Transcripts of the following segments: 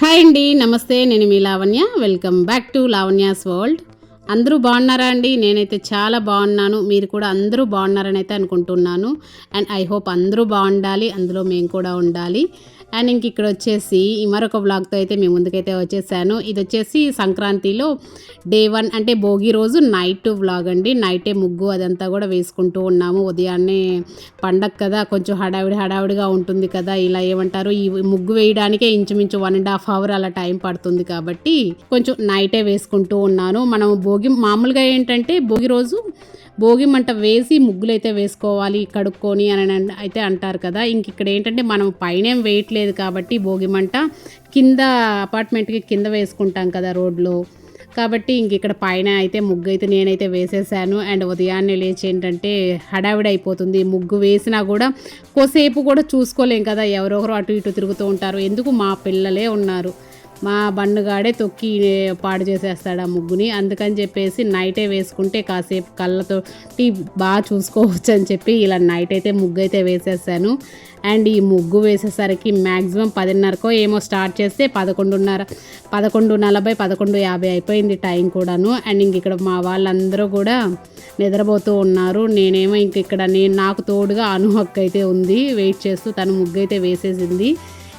Hi అండి నమస్తే నేను మీ Lavanya. Welcome back to Lavanya's world. అందరూ బాగున్నారా అండి? నేనైతే చాలా బాగున్నాను. మీరు కూడా అందరూ బాగున్నారని అయితే అనుకుంటున్నాను. అండ్ ఐ హోప్ అందరూ బాగుండాలి. అందులో మేము కూడా ఉండాలి. అండ్ ఇంక ఇక్కడ వచ్చేసి ఈ మరొక బ్లాగ్తో అయితే మేము ముందుకైతే వచ్చేసాను. ఇది వచ్చేసి సంక్రాంతిలో డే వన్ అంటే భోగి రోజు నైట్ వ్లాగ్ అండి. నైటే ముగ్గు అదంతా కూడా వేసుకుంటూ ఉన్నాము. ఉదయాన్నే పండగ కదా కొంచెం హడావిడి హడావిడిగా ఉంటుంది కదా ఇలా ఏమంటారు? ఈ ముగ్గు వేయడానికే ఇంచుమించు వన్ అండ్ హాఫ్ అవర్ అలా టైం పడుతుంది కాబట్టి కొంచెం నైటే వేసుకుంటూ ఉన్నాను. మనం భోగి మామూలుగా ఏంటంటే భోగి రోజు భోగి మంట వేసి ముగ్గులైతే వేసుకోవాలి కడుక్కొని అని అయితే అంటారు కదా. ఇంక ఇక్కడ ఏంటంటే మనం పైన వేయట్లేదు కాబట్టి భోగి మంట కింద అపార్ట్మెంట్కి కింద వేసుకుంటాం కదా రోడ్లో. కాబట్టి ఇంక ఇక్కడ పైన అయితే ముగ్గు అయితే నేనైతే వేసేసాను. అండ్ ఉదయాన్నే లేచి ఏంటంటే హడావిడి అయిపోతుంది. ముగ్గు వేసినా కూడా కోసేపు కూడా చూసుకోలేం కదా. ఎవరొకరు అటు ఇటు తిరుగుతూ ఉంటారు. ఎందుకు మా పిల్లలే ఉన్నారు? మా బండుగాడే తొక్కి పాడు చేసేస్తాడు ఆ ముగ్గుని. అందుకని చెప్పేసి నైటే వేసుకుంటే కాసేపు కళ్ళతో బాగా చూసుకోవచ్చు అని చెప్పి ఇలా నైట్ అయితే ముగ్గు అయితే వేసేసాను. అండ్ ఈ ముగ్గు వేసేసరికి మ్యాక్సిమం పదిన్నరకో ఏమో స్టార్ట్ చేస్తే పదకొండున్నర పదకొండు నలభై పదకొండు యాభై అయిపోయింది టైం కూడాను. అండ్ ఇంక ఇక్కడ మా వాళ్ళందరూ కూడా నిద్రపోతూ ఉన్నారు. నేనేమో ఇంక ఇక్కడ నేను నాకు తోడుగా అనుహక్క అయితే ఉంది. వెయిట్ చేస్తూ తను ముగ్గు అయితే వేసేసింది.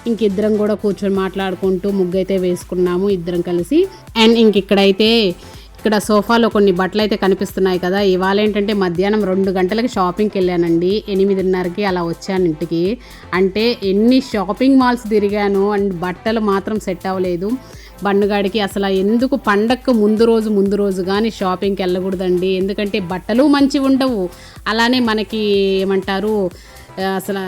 ఇంక ఇద్దరం కూడా కూర్చొని మాట్లాడుకుంటూ ముగ్గు అయితే వేసుకున్నాము ఇద్దరం కలిసి. అండ్ ఇంక ఇక్కడైతే ఇక్కడ సోఫాలో కొన్ని బట్టలు అయితే కనిపిస్తున్నాయి కదా. ఇవాళ ఏంటంటే మధ్యాహ్నం రెండు గంటలకి షాపింగ్కి వెళ్ళానండి. ఎనిమిదిన్నరకి అలా వచ్చాను ఇంటికి. అంటే ఎన్ని షాపింగ్ మాల్స్ తిరిగాను అండ్ బట్టలు మాత్రం సెట్ అవ్వలేదు. బండుగాడికి అసలు ఎందుకు పండగకు ముందు రోజు ముందు రోజు కానీ షాపింగ్కి వెళ్ళకూడదండి. ఎందుకంటే బట్టలు మంచివి ఉండవు అలానే మనకి ఏమంటారు అసలు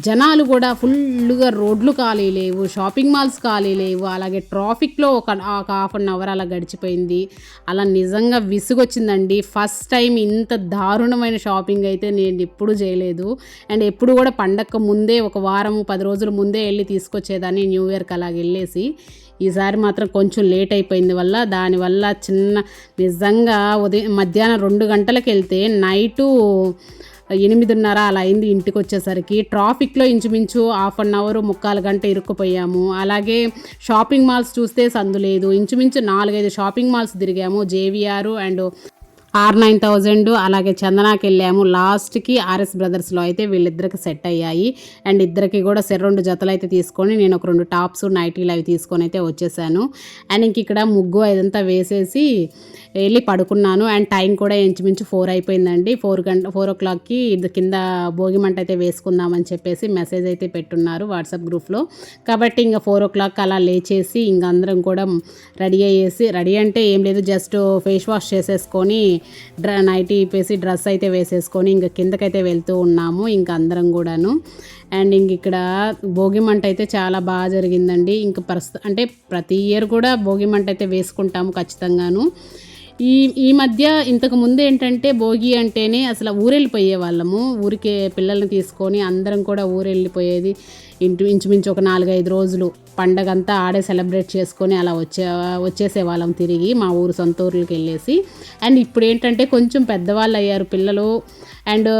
జనాలు కూడా ఫుల్గా రోడ్లు ఖాళీ లేవు షాపింగ్ మాల్స్ ఖాళీ లేవు అలాగే ట్రాఫిక్లో ఒక హాఫ్ అన్ అవర్ అలా గడిచిపోయింది. అలా నిజంగా విసుగొచ్చిందండి. ఫస్ట్ టైం ఇంత దారుణమైన షాపింగ్ అయితే నేను ఎప్పుడూ చేయలేదు. అండ్ ఎప్పుడు కూడా పండక్క ముందే ఒక వారం పది రోజుల ముందే వెళ్ళి తీసుకొచ్చేదాన్ని న్యూ ఇయర్కి అలాగ వెళ్ళేసి. ఈసారి మాత్రం కొంచెం లేట్ అయిపోయింది వల్ల దానివల్ల చిన్న నిజంగా ఉదయం మధ్యాహ్నం రెండు గంటలకు వెళ్తే నైటు ఎనిమిదిన్నర అలా అయింది ఇంటికి వచ్చేసరికి ట్రాఫిక్లో ఇంచుమించు హాఫ్ అన్ అవర్ ముక్కాలు గంట ఇరుక్కుపోయాము. అలాగే షాపింగ్ మాల్స్ చూస్తే సందు లేదు. ఇంచుమించు నాలుగైదు షాపింగ్ మాల్స్ తిరిగాము. JVR and R nine thousand అలాగే చందనాకి వెళ్ళాము. లాస్ట్కి ఆర్ఎస్ బ్రదర్స్లో అయితే వీళ్ళిద్దరికి సెట్ అయ్యాయి. అండ్ ఇద్దరికి కూడా రెండు జతలు అయితే తీసుకొని నేను ఒక రెండు టాప్స్ నైటీలు అవి తీసుకొని అయితే వచ్చేసాను. అండ్ ఇంక ఇక్కడ ముగ్గు ఇదంతా వేసేసి వెళ్ళి పడుకున్నాను. అండ్ టైం కూడా ఇంచుమించు ఫోర్ అయిపోయిందండి. ఫోర్ గంట ఫోర్ ఓ క్లాక్కి ఇది కింద భోగి మంట అయితే వేసుకుందామని చెప్పేసి మెసేజ్ అయితే పెట్టున్నారు వాట్సాప్ గ్రూప్లో. కాబట్టి ఇంకా ఫోర్ ఓ క్లాక్ అలా లేచేసి ఇంక అందరం కూడా రెడీ అయ్యేసి రెడీ అంటే ఏం లేదు. జస్ట్ ఫేస్ వాష్ చేసేసుకొని డ్ర నైటీ ఇప్పేసి డ్రెస్ అయితే వేసేసుకొని ఇంకా కిందకైతే వెళ్తూ ఉన్నాము ఇంక అందరం కూడాను. అండ్ ఇంక ఇక్కడ భోగి మంట అయితే చాలా బాగా జరిగిందండి. ఇంక ప్రస్తు అంటే ప్రతి ఇయర్ కూడా భోగి మంట అయితే వేసుకుంటాము ఖచ్చితంగాను. ఈ ఈ మధ్య ఇంతకు ముందు ఏంటంటే భోగి అంటేనే అసలు ఊరెళ్ళిపోయే వాళ్ళము. ఊరికే పిల్లల్ని తీసుకొని అందరం కూడా ఊరెళ్ళిపోయేది. ఇంటి ఇంచుమించు ఒక నాలుగైదు రోజులు పండగ అంతా ఆడే సెలబ్రేట్ చేసుకొని అలా వచ్చే వచ్చేసే వాళ్ళం తిరిగి మా ఊరు సొంత ఊర్లకి వెళ్ళేసి. అండ్ ఇప్పుడు ఏంటంటే కొంచెం పెద్దవాళ్ళు అయ్యారు పిల్లలు. అండ్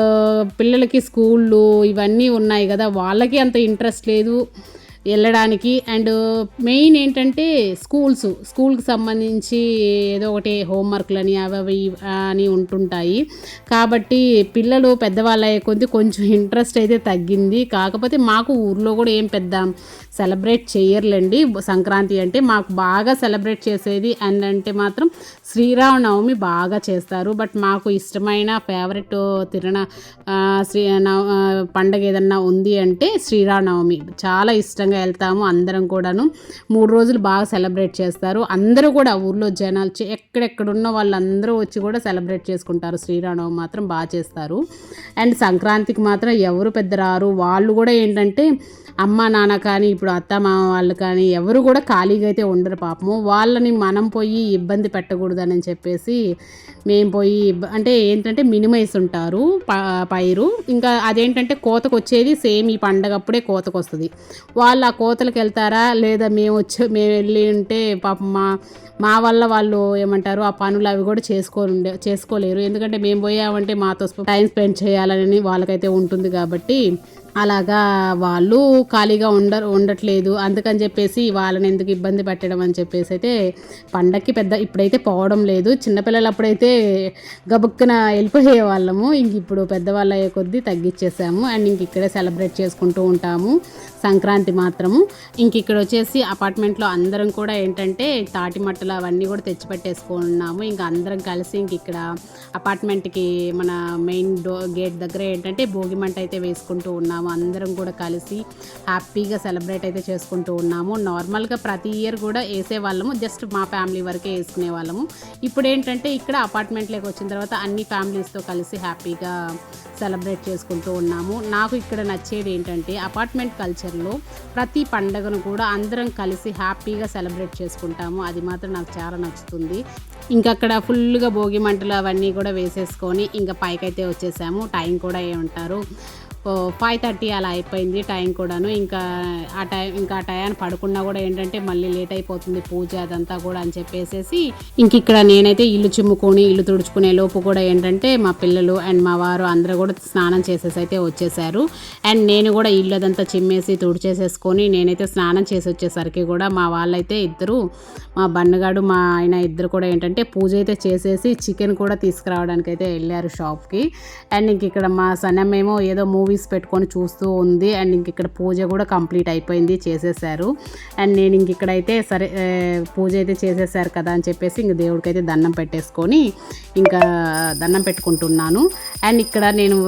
పిల్లలకి స్కూళ్ళు ఇవన్నీ ఉన్నాయి కదా. వాళ్ళకి అంత ఇంట్రెస్ట్ లేదు. వెళ్ళడానికి. అండ్ మెయిన్ ఏంటంటే స్కూల్స్. స్కూల్కి సంబంధించి ఏదో ఒకటి హోంవర్క్లని అవి అవి అని ఉంటుంటాయి. కాబట్టి పిల్లలు పెద్దవాళ్ళు అయ్యే కొద్ది కొంచెం ఇంట్రెస్ట్ అయితే తగ్గింది. కాకపోతే మాకు ఊర్లో కూడా ఏం పెద్ద సెలబ్రేట్ చేయర్లేండి. సంక్రాంతి అంటే మాకు బాగా సెలబ్రేట్ చేసేది అండ్ అంటే మాత్రం శ్రీరామనవమి బాగా చేస్తారు. బట్ మాకు ఇష్టమైన ఫేవరెట్ తిరణ శ్రీ నవ పండగ ఏదన్నా ఉంది అంటే శ్రీరామనవమి. చాలా ఇష్టంగా వెళ్తాము అందరం కూడాను. మూడు రోజులు బాగా సెలబ్రేట్ చేస్తారు. అందరూ కూడా ఊర్లో జనాలు ఎక్కడెక్కడ ఉన్న వాళ్ళందరూ వచ్చి కూడా సెలబ్రేట్ చేసుకుంటారు. శ్రీరామనవమి మాత్రం బాగా చేస్తారు. అండ్ సంక్రాంతికి మాత్రం ఎవరు పెద్ద రారు వాళ్ళు కూడా ఏంటంటే అమ్మ నాన్న కానీ ఇప్పుడు అత్త మామ వాళ్ళు కానీ ఎవరు కూడా ఖాళీగా అయితే ఉండరు పాపము. వాళ్ళని మనం పోయి ఇబ్బంది పెట్టకూడదని చెప్పేసి మేము పోయి అంటే ఏంటంటే మినిమైజ్ ఉంటారు ప- పైరు. ఇంకా అదేంటంటే కోతకు వచ్చేది సేమ్ ఈ పండగ అప్పుడే కోతకు వస్తుంది వాళ్ళు ఆ కోతలకు వెళ్తారా? లేదా మేము వచ్చి మేము వెళ్ళి ఉంటే పాపం మా మా వల్ల వాళ్ళు ఏమంటారు ఆ పనులు అవి కూడా చేసుకోరుండే చేసుకోలేరు. ఎందుకంటే మేము పోయామంటే మాతో టైం స్పెండ్ చేయాలని వాళ్ళకైతే ఉంటుంది కాబట్టి అలాగా వాళ్ళు ఖాళీగా ఉండ ఉండట్లేదు. అందుకని చెప్పేసి వాళ్ళని ఎందుకు ఇబ్బంది పెట్టడం అని చెప్పేసి అయితే పండక్కి పెద్ద ఇప్పుడైతే పోవడం లేదు. చిన్నపిల్లలు అప్పుడైతే గబుక్కున వెళ్ళిపోయే వాళ్ళము. ఇంక ఇప్పుడు పెద్దవాళ్ళు అయ్యే కొద్దీ తగ్గించేసాము. అండ్ ఇంక ఇక్కడే సెలబ్రేట్ చేసుకుంటూ ఉంటాము. సంక్రాంతి మాత్రము. ఇంక ఇక్కడ వచ్చేసి అపార్ట్మెంట్లో అందరం కూడా ఏంటంటే తాటి మట్టలు అవన్నీ కూడా తెచ్చిపెట్టేసుకున్నాము. ఇంకా అందరం కలిసి ఇంక ఇక్కడ అపార్ట్మెంట్కి మన మెయిన్ డో గేట్ దగ్గర ఏంటంటే భోగి మంట అయితే వేసుకుంటూ ఉన్నాము. అందరం కూడా కలిసి హ్యాపీగా సెలబ్రేట్ అయితే చేసుకుంటూ ఉన్నాము. నార్మల్గా ప్రతి ఇయర్ కూడా వేసే వాళ్ళము జస్ట్ మా ఫ్యామిలీ వరకే వేసుకునే వాళ్ళము ఇప్పుడు ఏంటంటే ఇక్కడ అపార్ట్మెంట్లోకి వచ్చిన తర్వాత అన్ని ఫ్యామిలీస్తో కలిసి హ్యాపీగా సెలబ్రేట్ చేసుకుంటూ ఉన్నాము. నాకు ఇక్కడ నచ్చేది ఏంటంటే అపార్ట్మెంట్ కల్చర్లో ప్రతి పండగను కూడా అందరం కలిసి హ్యాపీగా సెలబ్రేట్ చేసుకుంటాము. అది మాత్రం నాకు చాలా నచ్చుతుంది. ఇంకా అక్కడ ఫుల్గా భోగి మంటలు అవన్నీ కూడా వేసేసుకొని ఇంకా పైకైతే వచ్చేసాము. టైం కూడా ఏమంటారు ఫైవ్ థర్టీ అలా అయిపోయింది టైం కూడాను. ఇంకా ఆ టైం ఇంకా ఆ టైం పడుకున్నా కూడా ఏంటంటే మళ్ళీ లేట్ అయిపోతుంది పూజ అదంతా కూడా అని చెప్పేసేసి ఇంక ఇక్కడ నేనైతే ఇల్లు చిమ్ముకొని ఇల్లు తుడుచుకునే లోపు కూడా ఏంటంటే మా పిల్లలు అండ్ మా వారు అందరూ కూడా స్నానం చేసేసి అయితే వచ్చేసారు. అండ్ నేను కూడా ఇల్లు అదంతా చిమ్మేసి తుడిచేసేసుకొని నేనైతే స్నానం చేసి వచ్చేసరికి కూడా మా వాళ్ళైతే ఇద్దరు మా బన్నగాడు మా ఆయన ఇద్దరు కూడా ఏంటంటే పూజ అయితే చేసేసి చికెన్ కూడా తీసుకురావడానికి అయితే వెళ్ళారు షాప్కి అండ్ ఇంక ఇక్కడ మా సన్నమేమో ఏదో మూవీ మూవీస్ పెట్టుకొని చూస్తూ ఉంది. అండ్ ఇంక ఇక్కడ పూజ కూడా కంప్లీట్ అయిపోయింది చేసేసారు. అండ్ నేను ఇంక ఇక్కడైతే సరే పూజ అయితే చేసేసారు కదా అని చెప్పేసి ఇంక దేవుడికి అయితే దండం పెట్టేసుకొని ఇంకా దండం పెట్టుకుంటున్నాను. అండ్ ఇక్కడ నేను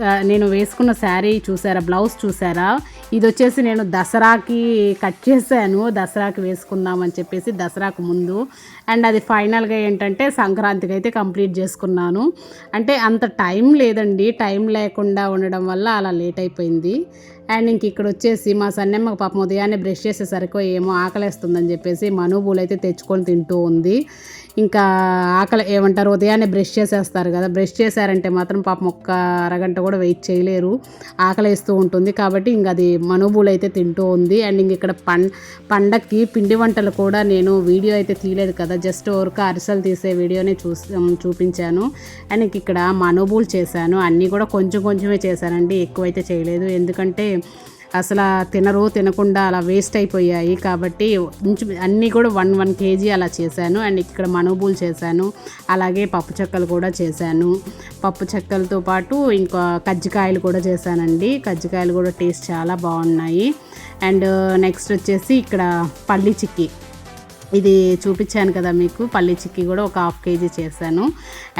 నేను వేసుకున్న శారీ చూసారా? బ్లౌజ్ చూసారా? ఇది వచ్చేసి నేను దసరాకి కట్ చేశాను. దసరాకి వేసుకుందామని చెప్పేసి దసరాకు ముందు. అండ్ అది ఫైనల్గా ఏంటంటే సంక్రాంతికి అయితే కంప్లీట్ చేసుకున్నాను. అంటే అంత టైం లేదండి. టైం లేకుండా ఉండడం వల్ల అలా లేట్ అయిపోయింది. అండ్ ఇంక ఇక్కడ వచ్చేసి మా సన్నెమ్మ పాపం ఉదయాన్నే బ్రష్ చేసేసరికి ఏమో ఆకలేస్తుందని చెప్పేసి మనుబూలు అయితే తెచ్చుకొని తింటూ ఉంది. ఇంకా ఆకలి ఏమంటారు ఉదయాన్నే బ్రష్ చేసేస్తారు కదా. బ్రష్ చేశారంటే మాత్రం పాపం ఒక్క అరగంట కూడా వెయిట్ చేయలేరు. ఆకలేస్తూ ఉంటుంది కాబట్టి ఇంక అది మనుబులు అయితే తింటూ ఉంది. అండ్ ఇంక ఇక్కడ పం పండక్కి పిండి వంటలు కూడా నేను వీడియో అయితే తీయలేదు కదా. జస్ట్ ఊరిక అరిసెలు తీసే వీడియోనే చూసి చూపించాను. అండ్ ఇంక ఇక్కడ మనుబులు చేశాను. అన్నీ కూడా కొంచెం కొంచెమే చేశానండి. ఎక్కువైతే చేయలేదు. ఎందుకంటే అసలు తినరు తినకుండా అలా వేస్ట్ అయిపోయాయి కాబట్టి అన్నీ కూడా వన్ వన్ కేజీ అలా చేశాను. అండ్ ఇక్కడ మనోబూలు చేశాను. అలాగే పప్పు చెక్కలు కూడా చేశాను. పప్పు చెక్కలతో పాటు ఇంకా కజ్జికాయలు కూడా చేశానండి. కజ్జికాయలు కూడా టేస్ట్ చాలా బాగున్నాయి. అండ్ uh, నెక్స్ట్ వచ్చేసి ఇక్కడ పల్లి చిక్కీ. ఇది చూపించాను కదా మీకు పల్లి చిక్కీ కూడా ఒక హాఫ్ కేజీ చేశాను.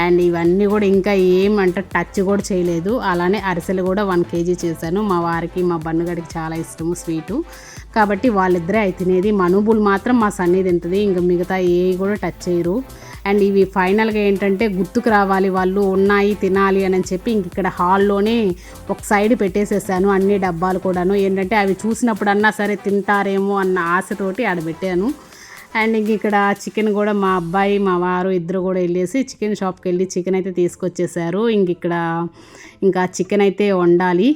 అండ్ ఇవన్నీ కూడా ఇంకా ఏమంటే టచ్ కూడా చేయలేదు. అలానే అరిసెలు కూడా వన్ కేజీ చేశాను. మా వారికి మా బన్నుగడికి చాలా ఇష్టము స్వీటు. కాబట్టి వాళ్ళిద్దరే అయి తినేది. మనుబులు మాత్రం మా సన్నీ తింటుంది. ఇంకా మిగతా ఏ కూడా టచ్ చేయరు. అండ్ ఇవి ఫైనల్గా ఏంటంటే గుర్తుకు రావాలి వాళ్ళు. ఉన్నాయి తినాలి అని చెప్పి ఇంక ఇక్కడ హాల్లోనే ఒక సైడ్ పెట్టేసేసాను అన్ని డబ్బాలు కూడాను. ఏంటంటే అవి చూసినప్పుడన్నా సరే తింటారేమో అన్న ఆశతోటి ఆడ పెట్టాను. అండ్ ఇంక ఇక్కడ చికెన్ కూడా మా అబ్బాయి మా వారు ఇద్దరు కూడా వెళ్ళేసి చికెన్ షాప్కి వెళ్ళి చికెన్ అయితే తీసుకొచ్చేసారు. ఇంక ఇక్కడ ఇంకా చికెన్ అయితే వండాలి.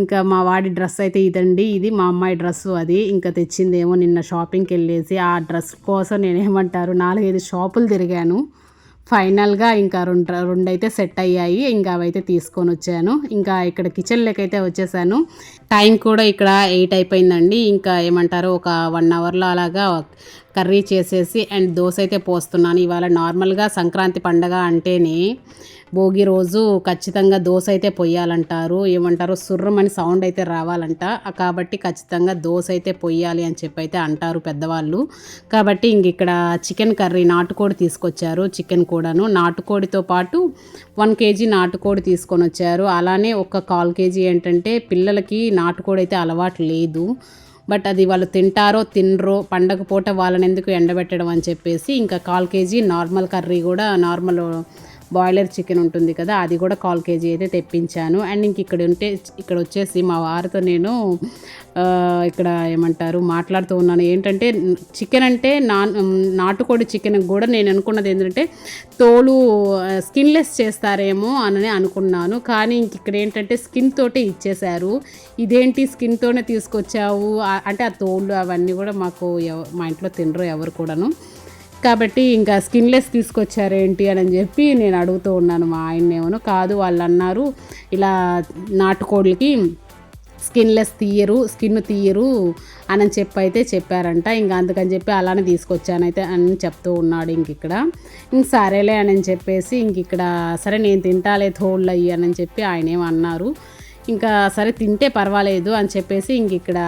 ఇంకా మా వాడి డ్రెస్ అయితే ఇదండి. ఇది మా అమ్మాయి డ్రెస్సు అది. ఇంకా తెచ్చిందేమో నిన్న షాపింగ్కి వెళ్ళేసి ఆ డ్రెస్ కోసం నేను ఏమంటారు నాలుగైదు షాపులు తిరిగాను. ఫైనల్గా ఇంకా రెండు రెండు అయితే సెట్ అయ్యాయి. ఇంకా అవైతే తీసుకొని వచ్చాను. ఇంకా ఇక్కడ కిచెన్లోకి అయితే వచ్చేసాను. టైం కూడా ఇక్కడ ఎయిట్ అయిపోయిందండి. ఇంకా ఏమంటారు ఒక వన్ అవర్లో అలాగా కర్రీ చేసేసి అండ్ దోశ అయితే పోస్తున్నాను. ఇవాళ నార్మల్గా సంక్రాంతి పండగ అంటేనే భోగి రోజు ఖచ్చితంగా దోశ అయితే పొయ్యాలంటారు. ఏమంటారు? సుర్రమని సౌండ్ అయితే రావాలంట. కాబట్టి ఖచ్చితంగా దోశ అయితే పొయ్యాలి అని చెప్పి అయితే అంటారు పెద్దవాళ్ళు. కాబట్టి ఇంక ఇక్కడ చికెన్ కర్రీ నాటుకోడి తీసుకొచ్చారు చికెన్ కూడాను. నాటుకోడితో పాటు వన్ కేజీ నాటుకోడి తీసుకొని వచ్చారు. అలానే ఒక కాల్ కేజీ ఏంటంటే పిల్లలకి నాటుకోడి అయితే అలవాటు లేదు. బట్ అది వాళ్ళు తింటారో తినరో పండగ పూట వాళ్ళని ఎందుకు ఎండబెట్టడం అని చెప్పేసి ఇంకా కాల్ కేజీ నార్మల్ కర్రీ కూడా నార్మల్ బాయిలర్ చికెన్ ఉంటుంది కదా అది కూడా కాల్ కేజీ అయితే తెప్పించాను. అండ్ ఇంక ఇక్కడ ఉంటే ఇక్కడ వచ్చేసి మా వారితో నేను ఇక్కడ ఏమంటారు మాట్లాడుతూ ఉన్నాను. ఏంటంటే చికెన్ అంటే నా నాటుకోడి చికెన్ కూడా నేను అనుకున్నది ఏంటంటే తోలు స్కిన్లెస్ చేస్తారేమో అని అనుకున్నాను. కానీ ఇంక ఇక్కడ ఏంటంటే స్కిన్ తోటే ఇచ్చేశారు. ఇదేంటి స్కిన్తోనే తీసుకొచ్చావు? అంటే ఆ తోళ్ళు అవన్నీ కూడా మాకు మా ఇంట్లో తినరు ఎవరు కూడాను. కాబట్టి ఇంకా స్కిన్లెస్ తీసుకొచ్చారేంటి అని చెప్పి నేను అడుగుతూ ఉన్నాను మా ఆయన్నేమో కాదు వాళ్ళు అన్నారు ఇలా నాటుకోళ్ళకి స్కిన్లెస్ తీయరు స్కిన్ తీయరు అని చెప్పి అయితే చెప్పారంట. ఇంకా అందుకని చెప్పి అలానే తీసుకొచ్చాను అయితే అని చెప్తూ ఉన్నాడు ఇంక ఇక్కడ. ఇంక సరేలే అని చెప్పేసి ఇంక ఇక్కడ సరే నేను తింటాలే తోళ్ళు అయ్యి అని చెప్పి ఆయన ఏమన్నారు ఇంకా సరే తింటే పర్వాలేదు అని చెప్పేసి ఇంక ఇక్కడ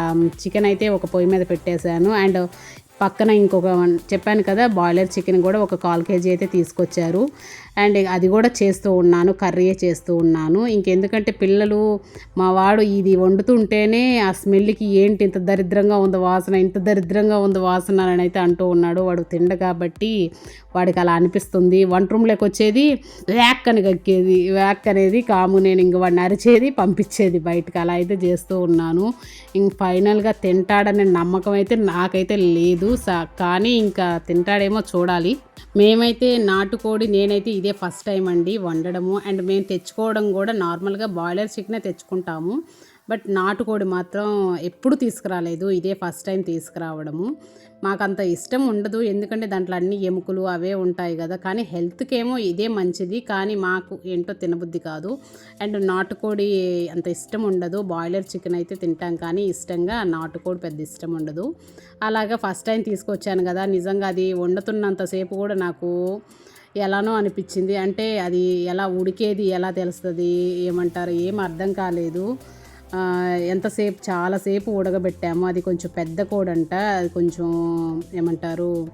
చికెన్ అయితే ఒక పొయ్యి మీద పెట్టేశాను. అండ్ పక్కన ఇంకొక చెప్పాను కదా బాయిలర్ చికెన్ కూడా ఒక కాల్ కేజీ అయితే తీసుకొచ్చారు. అండ్ అది కూడా చేస్తూ ఉన్నాను కర్రీ చేస్తూ ఉన్నాను. ఇంకెందుకంటే పిల్లలు మా వాడు ఇది వండుతుంటేనే ఆ స్మెల్కి ఏంటి ఇంత దరిద్రంగా ఉంది వాసన ఇంత దరిద్రంగా ఉంది వాసన అని అయితే అంటూ ఉన్నాడు. వాడు తిండ కాబట్టి వాడికి అలా అనిపిస్తుంది. వంట రూమ్లోకి వచ్చేది వ్యాక్ అని కక్కేది వ్యాక్ అనేది కాము. నేను ఇంక వాడిని అరిచేది పంపించేది బయటకు. అలా అయితే చేస్తూ ఉన్నాను. ఇంక ఫైనల్గా తింటాడనే నమ్మకం అయితే నాకైతే లేదు. సా- కానీ ఇంకా తింటాడేమో చూడాలి. మేమైతే నాటుకోడి నేనైతే ఇదే ఫస్ట్ టైం అండి వండడము. అండ్ మేము తెచ్చుకోవడం కూడా నార్మల్గా బాయిలర్ చికెనే తెచ్చుకుంటాము. బట్ నాటుకోడి మాత్రం ఎప్పుడు తీసుకురాలేదు. ఇదే ఫస్ట్ టైం తీసుకురావడము. మాకు అంత ఇష్టం ఉండదు. ఎందుకంటే దాంట్లో అన్ని ఎముకలు అవే ఉంటాయి కదా. కానీ హెల్త్కి ఏమో ఇదే మంచిది. కానీ మాకు ఏంటో తినబుద్ధి కాదు. అండ్ నాటుకోడి అంత ఇష్టం ఉండదు. బాయిలర్ చికెన్ అయితే తింటాం. కానీ ఇష్టంగా నాటుకోడి పెద్ద ఇష్టం ఉండదు. అలాగా ఫస్ట్ టైం తీసుకొచ్చాను కదా. నిజంగా అది వండుతున్నంతసేపు కూడా నాకు ఎలానో అనిపించింది. అంటే అది ఎలా ఉడికేది ఎలా తెలుస్తుంది ఏమంటారు ఏం అర్థం కాలేదు. ఎంతసేపు చాలాసేపు ఉడకబెట్టాము. అది కొంచెం పెద్ద కోడంట. అది కొంచెం ఏమంటారు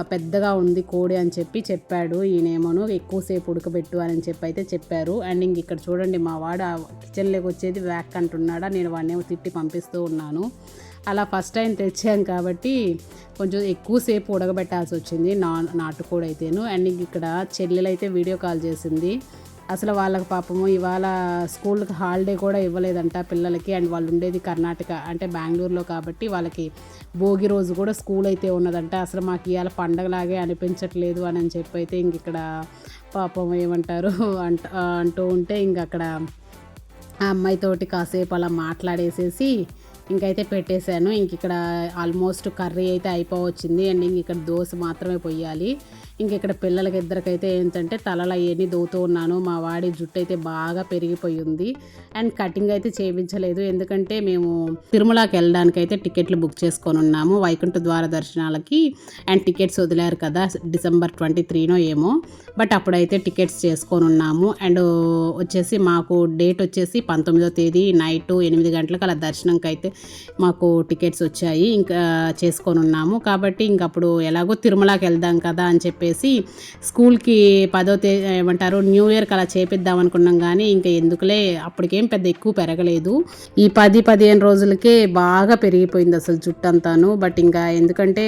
పెద్దగా ఉంది కోడి అని చెప్పి చెప్పాడు ఈయనేమోను. ఎక్కువసేపు ఉడకబెట్టు అని చెప్పి అయితే చెప్పారు. అండ్ ఇంక ఇక్కడ చూడండి మా వాడు ఆ కిచెన్లోకి వచ్చేది వ్యాక్ అంటున్నాడా. నేను వాడినేమో తిట్టి పంపిస్తూ ఉన్నాను. అలా ఫస్ట్ టైం తెచ్చాం కాబట్టి కొంచెం ఎక్కువసేపు ఉడకబెట్టాల్సి వచ్చింది నా నాటుకోడి అయితేను. అండ్ ఇంక ఇక్కడ చెల్లెలు అయితే వీడియో కాల్ చేసింది. అసలు వాళ్ళకి పాపము ఇవాళ స్కూల్కి హాలిడే కూడా ఇవ్వలేదంట పిల్లలకి. అండ్ వాళ్ళు ఉండేది కర్ణాటక అంటే బెంగళూరులో కాబట్టి వాళ్ళకి భోగి రోజు కూడా స్కూల్ అయితే ఉన్నదంట. అసలు మాకు ఇవాళ పండగలాగే అనిపించట్లేదు అని అని చెప్పి అయితే ఇంక ఇక్కడ పాపం ఏమంటారు అంట అంటూ ఉంటే ఇంక అక్కడ ఆ అమ్మాయితోటి కాసేపు అలా మాట్లాడేసేసి ఇంకైతే పెట్టేశాను. ఇంక ఇక్కడ ఆల్మోస్ట్ కర్రీ అయితే అయిపోవచ్చింది. అండ్ ఇంక ఇక్కడ దోశ మాత్రమే పొయ్యాలి. ఇంక ఇక్కడ పిల్లలకి ఇద్దరికైతే ఏంటంటే తలలు అవన్నీ దోతూ ఉన్నాను. మా వాడి జుట్టు అయితే బాగా పెరిగిపోయి ఉంది అండ్ కటింగ్ అయితే చేయించలేదు. ఎందుకంటే మేము తిరుమలకి వెళ్ళడానికి అయితే టికెట్లు బుక్ చేసుకొని ఉన్నాము. వైకుంఠ ద్వార దర్శనాలకి. అండ్ టికెట్స్ వదిలారు కదా డిసెంబర్ ట్వంటీ త్రీనో ఏమో. బట్ అప్పుడైతే టికెట్స్ చేసుకొని ఉన్నాము. అండ్ వచ్చేసి మాకు డేట్ వచ్చేసి పంతొమ్మిదో తేదీ నైట్ ఎనిమిది గంటలకు అలా దర్శనంకి అయితే మాకు టికెట్స్ వచ్చాయి ఇంకా చేసుకొని ఉన్నాము. కాబట్టి ఇంక అప్పుడు ఎలాగో తిరుమలకి వెళ్దాం కదా అని చెప్పేసి స్కూల్కి పదో తేదీ ఏమంటారు న్యూ ఇయర్కి అలా చేపిద్దాం అనుకున్నాం. కానీ ఇంకా ఎందుకులే అప్పటికేం పెద్ద ఎక్కువ పెరగలేదు. ఈ పది పదిహేను రోజులకే బాగా పెరిగిపోయింది అసలు జుట్టు అంతాను బట్ ఇంకా ఎందుకంటే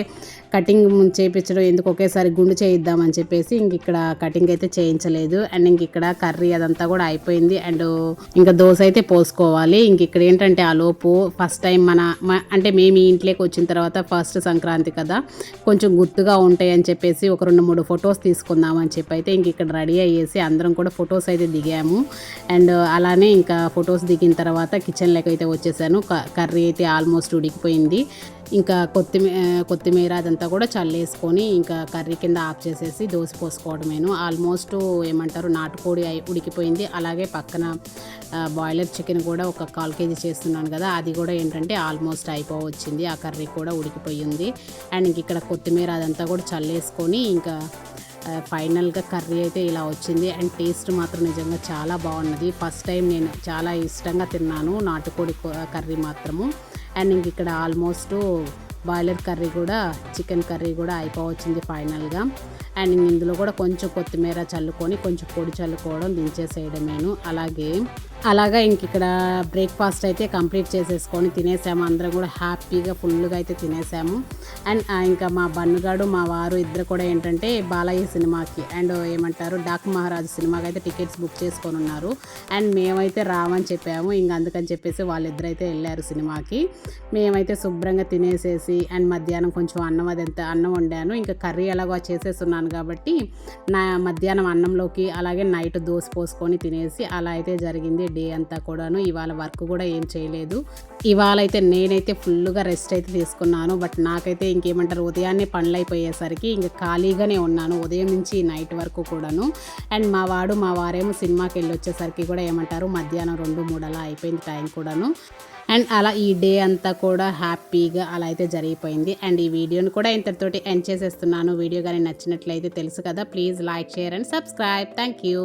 కటింగ్ చేయించడం ఎందుకు ఒకేసారి గుండు చేయిద్దామని చెప్పేసి ఇంక ఇక్కడ కటింగ్ అయితే చేయించలేదు. అండ్ ఇంక ఇక్కడ కర్రీ అదంతా కూడా అయిపోయింది. అండ్ ఇంకా దోశ అయితే పోసుకోవాలి. ఇంక ఇక్కడ ఏంటంటే ఆ లోపు ఫస్ట్ టైం మన అంటే మేము ఈ ఇంట్లోకి వచ్చిన తర్వాత ఫస్ట్ సంక్రాంతి కదా కొంచెం గుర్తుగా ఉంటాయి అని చెప్పేసి ఒక రెండు మూడు ఫొటోస్ తీసుకుందామని చెప్పి అయితే ఇంక ఇక్కడ రెడీ అయ్యేసి అందరం కూడా ఫొటోస్ అయితే దిగాము. అండ్ అలానే ఇంకా ఫొటోస్ దిగిన తర్వాత కిచెన్లోకి అయితే వచ్చేసాను. క- కర్రీ అయితే ఆల్మోస్ట్ ఉడికిపోయింది. ఇంకా కొత్తిమీర కొత్తిమీర అదంతా కూడా చల్లేసుకొని ఇంకా కర్రీ కింద ఆఫ్ చేసేసి దోశ పోసుకోవడమేను. ఆల్మోస్ట్ ఏమంటారు నాటుకోడి ఉడికిపోయింది. అలాగే పక్కన బాయిలర్ చికెన్ కూడా ఒక కాల్ కేజీ చేస్తున్నాను కదా అది కూడా ఏంటంటే ఆల్మోస్ట్ అయిపోవచ్చింది. ఆ కర్రీ కూడా ఉడికిపోయింది. అండ్ ఇంక ఇక్కడ కొత్తిమీర అదంతా కూడా చల్లేసుకొని ఇంకా ఫైనల్గా కర్రీ అయితే ఇలా వచ్చింది. అండ్ టేస్ట్ మాత్రం నిజంగా చాలా బాగున్నది. ఫస్ట్ టైం నేను చాలా ఇష్టంగా తిన్నాను నాటుకోడి కర్రీ మాత్రము. అండ్ ఇంక ఇక్కడ ఆల్మోస్ట్ బాయిలర్ కర్రీ కూడా చికెన్ కర్రీ కూడా అయిపోవచ్చింది ఫైనల్గా. అండ్ ఇందులో కూడా కొంచెం కొత్తిమీర చల్లుకొని కొంచెం పొడి చల్లుకోవడం దించేసేయడమేను. అలాగే అలాగా ఇంక ఇక్కడ బ్రేక్ఫాస్ట్ అయితే కంప్లీట్ చేసేసుకొని తినేసాము. అందరం కూడా హ్యాపీగా ఫుల్గా అయితే తినేసాము. అండ్ ఇంకా మా బన్నుగాడు మా వారు ఇద్దరు కూడా ఏంటంటే బాలయ్య సినిమాకి అండ్ ఏమంటారు డాక్ మహారాజు సినిమాకి అయితే టికెట్స్ బుక్ చేసుకొని ఉన్నారు. అండ్ మేమైతే రామని చెప్పాము. ఇంక అందుకని చెప్పేసి వాళ్ళిద్దరైతే వెళ్ళారు సినిమాకి. మేమైతే శుభ్రంగా తినేసేసి అండ్ మధ్యాహ్నం కొంచెం అన్నం అదంతా అన్నం వండాను. ఇంకా కర్రీ ఎలాగో చేసేస్తున్నాను ఉన్నాను కాబట్టి నా మధ్యాహ్నం అన్నంలోకి అలాగే నైట్ దోశ పోసుకొని తినేసి అలా అయితే జరిగింది. డే అంతా కూడాను ఇవాళ వర్క్ కూడా ఏం చేయలేదు. ఇవాళ అయితే నేనైతే ఫుల్గా రెస్ట్ అయితే తీసుకున్నాను. బట్ నాకైతే ఇంకేమంటారు ఉదయాన్నే పనులు అయిపోయేసరికి ఇంకా ఖాళీగానే ఉన్నాను ఉదయం నుంచి నైట్ వరకు కూడాను. అండ్ మా వాడు మా వారేమో సినిమాకి వెళ్ళి వచ్చేసరికి కూడా ఏమంటారు మధ్యాహ్నం రెండు మూడు అలా అయిపోయింది టైం కూడాను. అండ్ అలా ఈ డే అంతా కూడా హ్యాపీగా అలా అయితే జరిగిపోయింది. అండ్ ఈ వీడియోని కూడా ఇంతటితోటి ఎండ్ చేసేస్తున్నాను. వీడియో కానీ నచ్చినట్లయితే తెలుసు కదా please like share and subscribe. Thank you